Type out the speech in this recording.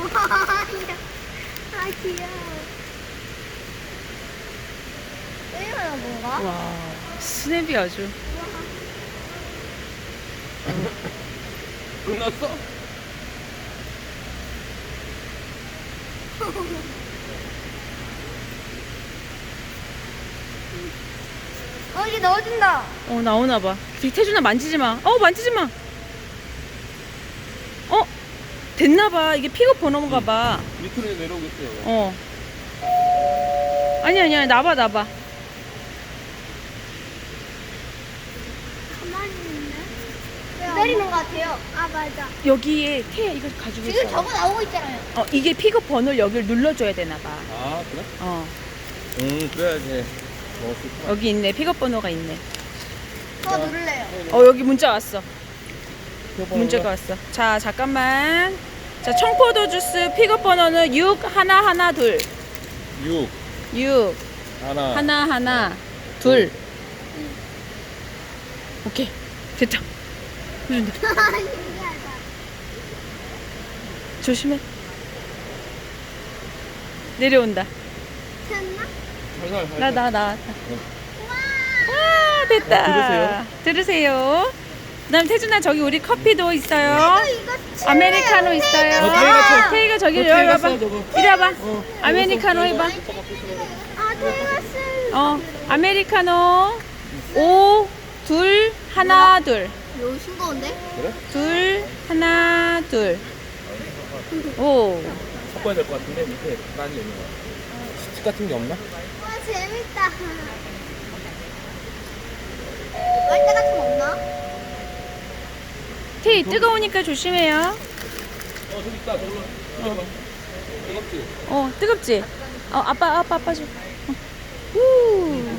아 귀여워. 이거는 뭔가? 와, 스냅이 아주. 끝났어? 어 이제 넣어준다. 어, 나오나 봐. 태준아 만지지 마. 어, 만지지 마. 어, 됐나 봐. 이게 픽업 번호인가 봐. 밑으로 내려오겠어요. 어. 아니 아니야. 나봐 나봐. 가만히 있네. 기다리는 것 같아요. 아 맞아. 여기에 태 이거 가지고 지금 있어. 저거 나오고 있잖아요. 어, 이게 픽업 번호를 여기를 눌러줘야 되나 봐. 아, 그래? 어, 응, 그래야지. 뭐. 여기 있네. 픽업 번호가 있네. 저거 누를래요. 어, 여기 문자 왔어. 어, 문자가 왔어. 자, 잠깐만. 자, 청포도 주스 픽업 번호는 6 하나 하나 둘. 6, 6 하나. 하나 하나 둘. 오케이. 됐다. 신기하다. 조심해. 내려온다. 됐나? 살살, 살살. 나 나 나. 와. 와, 됐다. 어, 들으세요? 들으세요. 그다음 태준아 저기 우리 커피도 있어요. 아메리카노 있어요. 어, 태희가 쳐. 태희가 저기 어, 여기 태희가 와봐. 써, 저거. 이리 와봐. 어. 아메리카노 해봐. 아 테이가스. 어, 아메리카노. 오, 둘, 하나, 둘. 너무 싱거운데? 그래? 둘, 하나, 둘. 오. 섞어야 될 것 같은데, 밑에 란이 있는 거. 스틱 같은 게 없나? 와 재밌다. 팬티 뜨거우니까 조심해요. 어 저기 있다 저기로 어. 뜨겁지? 어 뜨겁지? 어 아빠 아빠 아빠 줘. 어. 우.